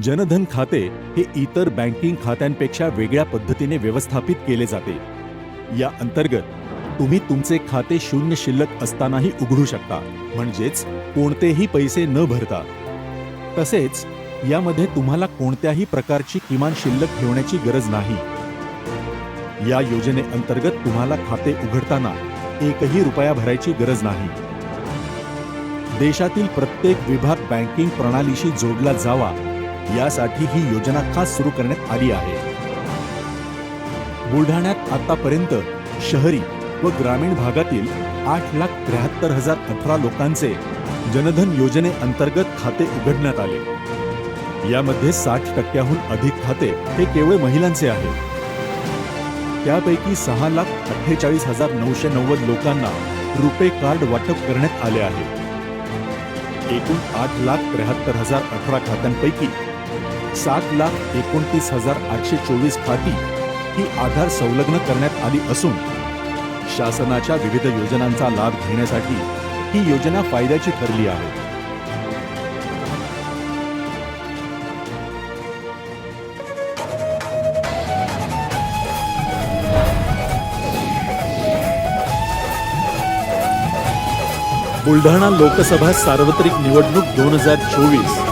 जनधन खाते हे इतर बँकिंग खात्यांपेक्षा वेगळ्या पद्धतीने व्यवस्थापित केले जाते. या अंतर्गत तुम्ही तुमचे खाते शून्य शिल्लक असतानाही उघडू शकता म्हणजेच कोणतेही पैसे न भरता. तसेच यामध्ये तुम्हाला कोणत्याही प्रकारची किमान शिल्लक ठेवण्याची गरज नाही. या योजनेअंतर्गत तुम्हाला खाते उघडताना एकही रुपया भरायची गरज नाही. देशातील प्रत्येक विभाग बँकिंग प्रणालीशी जोडला जावा यासाठी ही योजना खास सुरू करण्यात आली आहे. बुलढाण्यात आतापर्यंत शहरी व ग्रामीण भागातील आठ लाख त्र्याहत्तर हजार अठरा लोकांचे जनधन योजनेअंतर्गत खाते उघडण्यात आले. यामध्ये साठ टक्क्याहून अधिक खाते हे केवळ महिलांचे आहे. त्यापैकी सहा लाख अठ्ठेचाळीस हजार नऊशे नव्वद लोकांना रुपे कार्ड वाटप करण्यात आले आहे. एकूण आठ लाख त्र्याहत्तर हजार अठरा खात्यांपैकी सात लाख एकोणतीस हजार आठशे चोवीस खाती ही आधार संलग्न करण्यात आली असून शासनाच्या विविध योजनांचा लाभ घेण्यासाठी ही योजना फायद्याची ठरली आहे. बुलढाणा लोकसभा सार्वत्रिक निवडणूक दोन हजार चोवीस